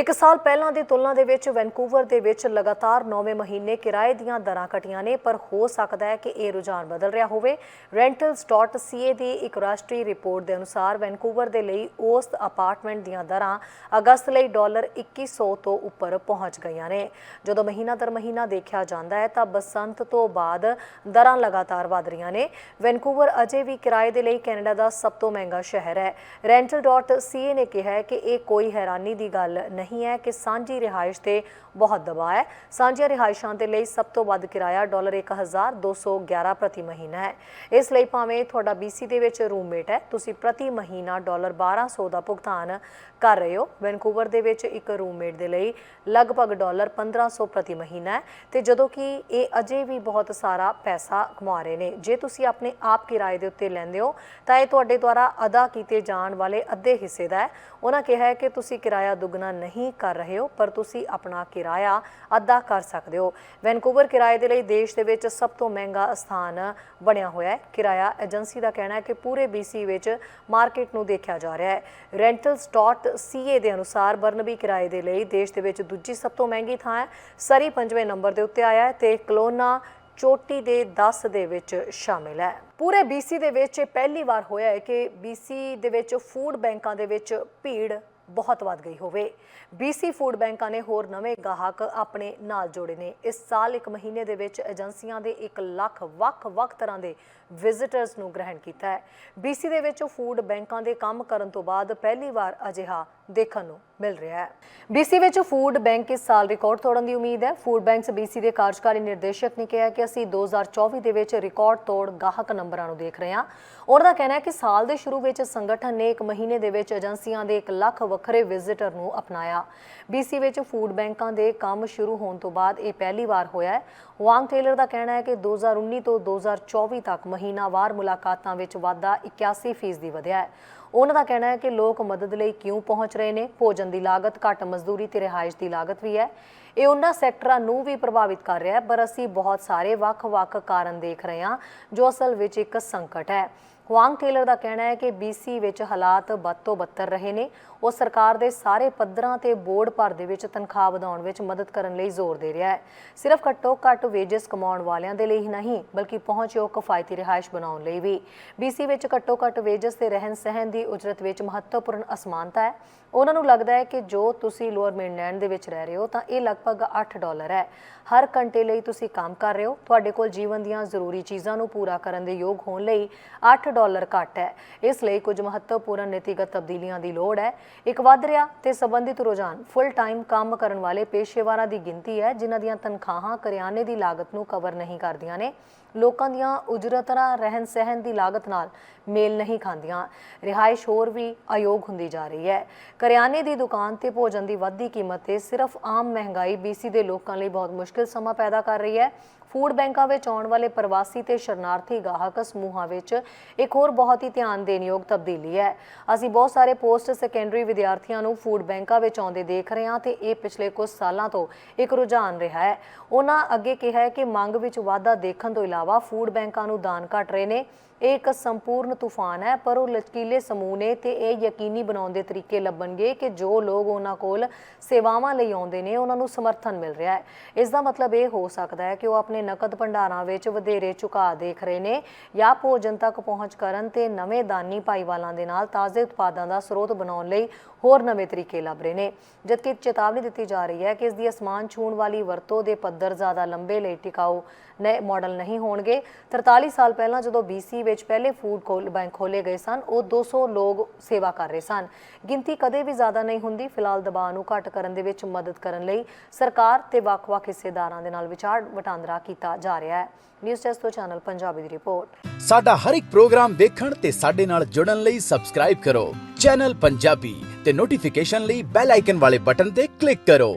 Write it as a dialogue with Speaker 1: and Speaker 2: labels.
Speaker 1: ਇੱਕ ਸਾਲ ਪਹਿਲਾਂ ਦੀ ਤੁਲਨਾ ਦੇ ਵਿੱਚ ਵੈਨਕੂਵਰ ਦੇ ਵਿੱਚ ਲਗਾਤਾਰ 9ਵੇਂ ਮਹੀਨੇ ਕਿਰਾਏ ਦੀਆਂ ਦਰਾਂ ਘਟੀਆਂ ਨੇ, ਪਰ ਹੋ ਸਕਦਾ ਹੈ ਕਿ ਇਹ ਰੁਝਾਨ ਬਦਲ ਰਿਹਾ ਹੋਵੇ। rentals.ca ਦੀ ਇੱਕ ਰਾਸ਼ਟਰੀ ਰਿਪੋਰਟ ਦੇ ਅਨੁਸਾਰ ਵੈਨਕੂਵਰ ਦੇ ਲਈ ਔਸਤ ਅਪਾਰਟਮੈਂਟ ਦੀਆਂ ਦਰਾਂ ਅਗਸਤ ਲਈ ਡਾਲਰ 2100 ਤੋਂ ਉੱਪਰ ਪਹੁੰਚ ਗਈਆਂ ਨੇ। ਜਦੋਂ ਮਹੀਨਾ ਦਰ ਮਹੀਨਾ ਦੇਖਿਆ ਜਾਂਦਾ ਹੈ, ਤਾਂ ਬਸੰਤ ਤੋਂ ਬਾਅਦ ਦਰਾਂ ਲਗਾਤਾਰ ਵਧ ਰਹੀਆਂ ਨੇ। ਵੈਨਕੂਵਰ ਅਜੇ ਵੀ ਕਿਰਾਏ ਦੇ ਲਈ ਕੈਨੇਡਾ ਦਾ ਸਭ ਤੋਂ ਮਹਿੰਗਾ ਸ਼ਹਿਰ ਹੈ। rental.ca ਨੇ ਕਿਹਾ ਹੈ ਕਿ ਇਹ ਕੋਈ ਹੈਰਾਨੀ ਦੀ ਗੱਲ ਨਹੀਂ ਹੈ ਕਿ ਸਾਂਝੀ ਰਿਹਾਇਸ਼ ਤੇ ਬਹੁਤ ਦਬਾਅ ਹੈ। ਸਾਂਝੀਆਂ ਰਿਹਾਇਸ਼ਾਂ ਦੇ ਲਈ ਸਭ ਤੋਂ ਵੱਧ ਕਿਰਾਇਆ ਡਾਲਰ 1211 ਪ੍ਰਤੀ ਮਹੀਨਾ ਹੈ। ਇਸ ਲਈ ਭਾਵੇਂ ਤੁਹਾਡਾ BC ਦੇ ਵਿੱਚ ਰੂਮਮੇਟ ਹੈ, ਤੁਸੀਂ ਪ੍ਰਤੀ ਮਹੀਨਾ ਡਾਲਰ 1200 ਦਾ ਭੁਗਤਾਨ ਕਰ ਰਹੇ ਹੋ। ਵੈਨਕੂਵਰ ਦੇ ਵਿੱਚ ਇੱਕ ਰੂਮਮੇਟ ਦੇ ਲਈ ਲਗਭਗ ਡਾਲਰ 1500 ਪ੍ਰਤੀ ਮਹੀਨਾ ਹੈ ਤੇ ਜਦੋਂ ਕਿ ਇਹ ਅਜੇ ਵੀ ਬਹੁਤ ਸਾਰਾ ਪੈਸਾ ਕਮਾ ਰਹੇ ਨੇ। ਜੇ ਤੁਸੀਂ ਆਪਣੇ ਆਪ ਕਿਰਾਏ ਦੇ ਉੱਤੇ ਲੈਂਦੇ ਹੋ, ਤਾਂ ਇਹ ਤੁਹਾਡੇ ਦੁਆਰਾ ਅਦਾ ਕੀਤੇ ਜਾਣ ਵਾਲੇ ਅੱਧੇ ਹਿੱਸੇ ਦਾ ਹੈ। ਉਹਨਾਂ ਕਿਹਾ ਹੈ ਕਿ ਤੁਸੀਂ ਕਿਰਾਇਆ ਦੁੱਗਣਾ ਨਹੀਂ ਕਰ ਰਹੇ ਹੋ, ਪਰ ਤੁਸੀਂ ਆਪਣਾ ਕਿਰਾਇਆ ਅਦਾ ਕਰ ਸਕਦੇ ਹੋ। ਵੈਨਕੂਵਰ ਕਿਰਾਏ ਦੇ ਲਈ ਦੇਸ਼ ਦੇ ਵਿੱਚ ਸਭ ਤੋਂ ਮਹਿੰਗਾ ਸਥਾਨ ਬਣਿਆ ਹੋਇਆ ਹੈ। ਕਿਰਾਇਆ ਏਜੰਸੀ ਦਾ ਕਹਿਣਾ ਹੈ ਕਿ ਪੂਰੇ BC ਵਿੱਚ ਮਾਰਕੀਟ ਨੂੰ ਦੇਖਿਆ ਜਾ ਰਿਹਾ ਹੈ। rentals.ca ਦੇ ਅਨੁਸਾਰ ਬਰਨਬੀ ਕਿਰਾਏ ਦੇ ਲਈ ਦੇਸ਼ ਦੇ ਵਿੱਚ ਦੂਜੀ ਸਭ ਤੋਂ ਮਹਿੰਗੀ ਥਾਂ ਹੈ। ਸਰੀ ਪੰਜਵੇਂ ਨੰਬਰ ਦੇ ਉੱਤੇ ਆਇਆ ਹੈ ਤੇ ਕਲੋਨਾ ਚੋਟੀ ਦੇ 10 ਦੇ ਵਿੱਚ ਸ਼ਾਮਿਲ ਹੈ। ਪੂਰੇ BC ਦੇ ਵਿੱਚ ਇਹ ਪਹਿਲੀ ਵਾਰ ਹੋਇਆ ਹੈ ਕਿ BC ਦੇ ਵਿੱਚ ਫੂਡ ਬੈਂਕਾਂ ਦੇ ਵਿੱਚ ਭੀੜ ਬਹੁਤ ਵੱਧ ਗਈ ਹੋਵੇ। BC ਫੂਡ ਬੈਂਕਾਂ ਨੇ ਹੋਰ ਨਵੇਂ ਗਾਹਕ ਆਪਣੇ ਨਾਲ ਜੋੜੇ ਨੇ। ਇਸ ਸਾਲ ਇੱਕ ਮਹੀਨੇ ਦੇ ਵਿੱਚ ਏਜੰਸੀਆਂ ਦੇ 1 ਲੱਖ ਵੱਖ-ਵੱਖ ਤਰ੍ਹਾਂ ਦੇ ਵਿਜ਼ਿਟਰਸ ਨੂੰ ਗ੍ਰਹਿਣ ਕੀਤਾ ਹੈ। BC ਦੇ ਵਿੱਚ ਫੂਡ ਬੈਂਕਾਂ ਦੇ ਕੰਮ ਕਰਨ ਤੋਂ ਬਾਅਦ ਪਹਿਲੀ ਵਾਰ ਅਜਿਹਾ ਦੇਖਣ ਨੂੰ ਮਿਲ ਰਿਹਾ ਹੈ। BC ਵਿੱਚ ਫੂਡ ਬੈਂਕ ਇਸ ਸਾਲ ਰਿਕਾਰਡ ਤੋੜਨ ਦੀ ਉਮੀਦ ਹੈ। ਫੂਡ ਬੈਂਕਸ BC ਦੇ ਕਾਰਜਕਾਰੀ ਨਿਰਦੇਸ਼ਕ ਨੇ ਕਿਹਾ ਕਿ ਅਸੀਂ 2024 ਦੇ ਵਿੱਚ ਰਿਕਾਰਡ ਤੋੜ ਗਾਹਕ ਨੰਬਰਾਂ ਨੂੰ ਦੇਖ ਰਹੇ ਹਾਂ। ਉਹਨਾਂ ਦਾ ਕਹਿਣਾ ਹੈ ਕਿ ਸਾਲ ਦੇ ਸ਼ੁਰੂ ਵਿੱਚ ਸੰਗਠਨ ਨੇ ਇੱਕ ਮਹੀਨੇ ਦੇ ਵਿੱਚ ਏਜੰਸੀਆਂ ਦੇ 1 ਲੱਖ ਵੱਖਰੇ ਵਿਜ਼ਿਟਰ ਨੂੰ ਅਪਣਾਇਆ। BC ਵਿੱਚ ਫੂਡ ਬੈਂਕਾਂ ਦੇ ਕੰਮ ਸ਼ੁਰੂ ਹੋਣ ਤੋਂ ਬਾਅਦ ਇਹ ਪਹਿਲੀ ਵਾਰ ਹੋਇਆ ਹੈ। ਵਾਂਗ ਟੇਲਰ ਦਾ ਕਹਿਣਾ ਹੈ ਕਿ 2019 ਤੋਂ 2024 ਤੱਕ ਮਹੀਨਾਵਾਰ ਮੁਲਾਕਾਤਾਂ ਵਿੱਚ ਵਾਧਾ 81% ਵਧਿਆ ਹੈ। ਉਹਨਾਂ ਦਾ ਕਹਿਣਾ ਹੈ ਕਿ ਲੋਕ ਮਦਦ ਲਈ ਕਿਉਂ ਪਹੁੰਚ ਰਹੇ ਨੇ? ਭੋਜਨ ਦੀ ਲਾਗਤ ਘੱਟ, ਮਜ਼ਦੂਰੀ ਤੇ ਰਿਹਾਇਸ਼ ਦੀ ਲਾਗਤ ਵੀ ਹੈ। ਇਹ ਉਹਨਾਂ ਸੈਕਟਰਾਂ ਨੂੰ ਵੀ ਪ੍ਰਭਾਵਿਤ ਕਰ ਰਿਹਾ ਹੈ, ਪਰ ਅਸੀਂ ਬਹੁਤ ਸਾਰੇ ਵੱਖ-ਵੱਖ ਕਾਰਨ ਦੇਖ ਰਹੇ ਹਾਂ, ਜੋ ਅਸਲ ਵਿੱਚ ਇੱਕ ਸੰਕਟ ਹੈ। ਵਾਂਗ ਟੇਲਰ ਦਾ ਕਹਿਣਾ ਹੈ ਕਿ BC ਵਿੱਚ ਹਾਲਾਤ ਬਦ ਤੋਂ ਬੱਤਰ ਰਹੇ ਨੇ। ਉਹ ਸਰਕਾਰ ਦੇ ਸਾਰੇ ਪੱਧਰਾਂ ਤੇ ਬੋਰਡ ਭਰ ਦੇ ਵਿੱਚ ਤਨਖਾਹ ਵਧਾਉਣ ਵਿੱਚ ਮਦਦ ਕਰਨ ਲਈ ਜ਼ੋਰ ਦੇ ਰਿਹਾ ਹੈ। ਸਿਰਫ ਘੱਟੋ ਘੱਟ ਵੇਜਸ ਕਮਾਉਣ ਵਾਲਿਆਂ ਦੇ ਲਈ ਹੀ ਨਹੀਂ, ਬਲਕਿ ਪਹੁੰਚਯੋਗ ਕਿਫਾਇਤੀ ਰਿਹਾਇਸ਼ ਬਣਾਉਣ ਲਈ ਵੀ। BC ਵਿੱਚ ਘੱਟੋ ਘੱਟ ਵੇਜਸ ਤੇ ਰਹਿਣ ਸਹਿਣ ਦੀ ਉਜਰਤ ਵਿੱਚ ਮਹੱਤਵਪੂਰਨ ਅਸਮਾਨਤਾ ਹੈ। ਉਹਨਾਂ ਨੂੰ ਲੱਗਦਾ ਹੈ ਕਿ ਜੋ ਤੁਸੀਂ ਲੋਅਰ ਮੇਨਲੈਂਡ ਦੇ ਵਿੱਚ ਰਹਿ ਰਹੇ ਹੋ, ਤਾਂ ਇਹ ਲਗਭਗ 8 ਡਾਲਰ ਹੈ। ਹਰ ਘੰਟੇ ਲਈ ਤੁਸੀਂ ਕੰਮ ਕਰ ਰਹੇ ਹੋ। ਤੁਹਾਡੇ ਕੋਲ ਜੀਵਨ ਦੀਆਂ ਜ਼ਰੂਰੀ ਚੀਜ਼ਾਂ ਨੂੰ ਪੂਰਾ ਕਰਨ ਦੇ ਯੋਗ ਹੋਣ ਲਈ 8 ਡਾਲਰ ਘੱਟ ਹੈ। ਇਸ ਲਈ ਕੁਝ ਮਹੱਤਵਪੂਰਨ ਨੀਤੀਗਤ ਤਬਦੀਲੀਆਂ ਦੀ ਲੋੜ ਹੈ। ਇੱਕ ਵੱਧ ਰਿਹਾ ਤੇ ਸੰਬੰਧਿਤ ਰੁਝਾਨ ਫੁੱਲ ਟਾਈਮ ਕੰਮ ਕਰਨ ਵਾਲੇ ਪੇਸ਼ੇਵਾਰਾਂ ਦੀ ਗਿਣਤੀ ਹੈ, ਜਿਨ੍ਹਾਂ ਦੀਆਂ ਤਨਖਾਹਾਂ ਕਰਿਆਨੇ ਦੀ ਲਾਗਤ ਨੂੰ ਕਵਰ ਨਹੀਂ ਕਰਦੀਆਂ ਨੇ। ਲੋਕਾਂ ਦੀਆਂ ਉਜਰਤਾਂ ਰਹਿਣ ਸਹਿਣ ਦੀ ਲਾਗਤ ਨਾਲ ਮੇਲ ਨਹੀਂ ਖਾਂਦੀਆਂ। ਰਿਹਾਇਸ਼ ਹੋਰ ਵੀ ਅਯੋਗ ਹੁੰਦੀ ਜਾ ਰਹੀ ਹੈ। ਕਰਿਆਨੇ ਦੀ ਦੁਕਾਨ ਤੇ ਭੋਜਨ ਦੀ ਵੱਧਦੀ ਕੀਮਤ ਤੇ ਸਿਰਫ ਆਮ ਮਹਿੰਗਾਈ BC ਦੇ ਲੋਕਾਂ ਲਈ ਬਹੁਤ ਮੁਸ਼ਕਿਲ ਸਮਾਂ ਪੈਦਾ ਕਰ ਰਹੀ ਹੈ। ਫੂਡ ਬੈਂਕਾਂ ਵਿੱਚ ਆਉਣ ਵਾਲੇ ਪ੍ਰਵਾਸੀ ਤੇ ਸ਼ਰਨਾਰਥੀ ਗਾਹਕ ਸਮੂਹਾਂ ਵਿੱਚ ਇੱਕ ਹੋਰ ਬਹੁਤ ਹੀ ਧਿਆਨ ਦੇਣ ਤਬਦੀਲੀ ਹੈ। ਅਸੀਂ ਬਹੁਤ ਸਾਰੇ ਪੋਸਟ ਸੈਕੰਡਰੀ ਵਿਦਿਆਰਥੀਆਂ ਨੂੰ ਫੂਡ ਬੈਂਕਾਂ ਵਿੱਚ ਆਉਂਦੇ ਦੇਖ ਰਹੇ ਹਾਂ ਤੇ ਇਹ ਪਿਛਲੇ ਕੁਝ ਸਾਲਾਂ ਤੋਂ ਇੱਕ ਰੁਝਾਨ ਰਿਹਾ ਹੈ। ਉਹਨਾਂ ਅੱਗੇ ਕਿਹਾ ਹੈ ਕਿ ਮੰਗ ਵਿੱਚ ਵਾਧਾ ਦੇਖਣ ਤੋਂ ਇਲਾਵਾ ਫੂਡ ਬੈਂਕਾਂ ਨੂੰ ਦਾਨ ਘਟ ਰਹੇ ਨੇ। ਇਹ ਇੱਕ ਸੰਪੂਰਨ ਤੂਫਾਨ ਹੈ, ਪਰ ਉਹ ਲਚਕੀਲੇ ਸਮੂਹ ਨੇ ਤੇ ਇਹ ਯਕੀਨੀ ਬਣਾਉਣ ਦੇ ਤਰੀਕੇ ਲੱਭਣਗੇ ਕਿ ਜੋ ਲੋਕ ਉਹਨਾਂ ਕੋਲ ਸੇਵਾਵਾਂ ਲਈ ਆਉਂਦੇ ਨੇ, ਉਹਨਾਂ ਨੂੰ ਸਮਰਥਨ ਮਿਲ ਰਿਹਾ ਹੈ। ਇਸ ਦਾ ਮਤਲਬ ਇਹ ਹੋ ਸਕਦਾ ਹੈ ਕਿ ਉਹ ਆਪਣੇ ਨਕਦ ਭੰਡਾਰਾਂ ਵਿੱਚ ਵਧੇਰੇ ਝੁਕਾਅ ਦੇਖ ਰਹੇ ਨੇ ਜਾਂ ਭੋਜਨ ਤੱਕ ਪਹੁੰਚ ਕਰਨ ਤੇ ਨਵੇਂ ਦਾਨੀ ਭਾਈਵਾਲਾਂ ਦੇ ਨਾਲ ਤਾਜ਼ੇ ਉਤਪਾਦਾਂ ਦਾ ਸਰੋਤ ਬਣਾਉਣ ਲਈ ਹੋਰ ਨਵੇਂ ਤਰੀਕੇ ਲੱਭ ਰਹੇ ਨੇ। ਜਦਕਿ ਚੇਤਾਵਨੀ ਦਿੱਤੀ ਜਾ ਰਹੀ ਹੈ ਕਿ ਇਸ ਦੀ ਅਸਮਾਨ ਛੂਣ ਵਾਲੀ ਵਰਤੋਂ ਦੇ ਪੱਧਰ ਜ਼ਿਆਦਾ ਲੰਬੇ ਲਈ ਟਿਕਾਊ ਨਏ ਮਾਡਲ ਨਹੀਂ ਹੋਣਗੇ। 43 ਸਾਲ ਪਹਿਲਾਂ ਜਦੋਂ BC ਵਿੱਚ ਪਹਿਲੇ ਫੂਡ ਕੋਲ ਬੈਂਕ ਖੋਲੇ ਗਏ ਸਨ, ਉਹ 200 ਲੋਕ ਸੇਵਾ ਕਰ ਰਹੇ ਸਨ। ਗਿਣਤੀ ਕਦੇ ਵੀ ਜ਼ਿਆਦਾ ਨਹੀਂ ਹੁੰਦੀ, ਫਿਲਹਾਲ ਦਬਾਅ ਨੂੰ ਘੱਟ ਕਰਨ ਦੇ ਵਿੱਚ ਮਦਦ ਕਰਨ ਲਈ ਸਰਕਾਰ ਤੇ ਵੱਖ-ਵੱਖ ਹਿੱਸੇਦਾਰਾਂ ਦੇ ਨਾਲ ਵਿਚਾਰ ਵਟਾਂਦਰਾ ਕੀਤਾ ਜਾ ਰਿਹਾ ਹੈ। ਨਿਊਜ਼ ਡੈਸਕ ਤੋਂ ਚੈਨਲ ਪੰਜਾਬੀ ਦੀ ਰਿਪੋਰਟ।
Speaker 2: ਸਾਡਾ ਹਰ ਇੱਕ ਪ੍ਰੋਗਰਾਮ ਦੇਖਣ ਤੇ ਸਾਡੇ ਨਾਲ ਜੁੜਨ ਲਈ ਸਬਸਕ੍ਰਾਈਬ ਕਰੋ। ਚੈਨਲ ਪੰਜਾਬੀ ਤੇ ਨੋਟੀਫਿਕੇਸ਼ਨ ਲਈ ਬੈਲ ਆਈਕਨ ਵਾਲੇ ਬਟਨ ਤੇ ਕਲਿੱਕ ਕਰੋ।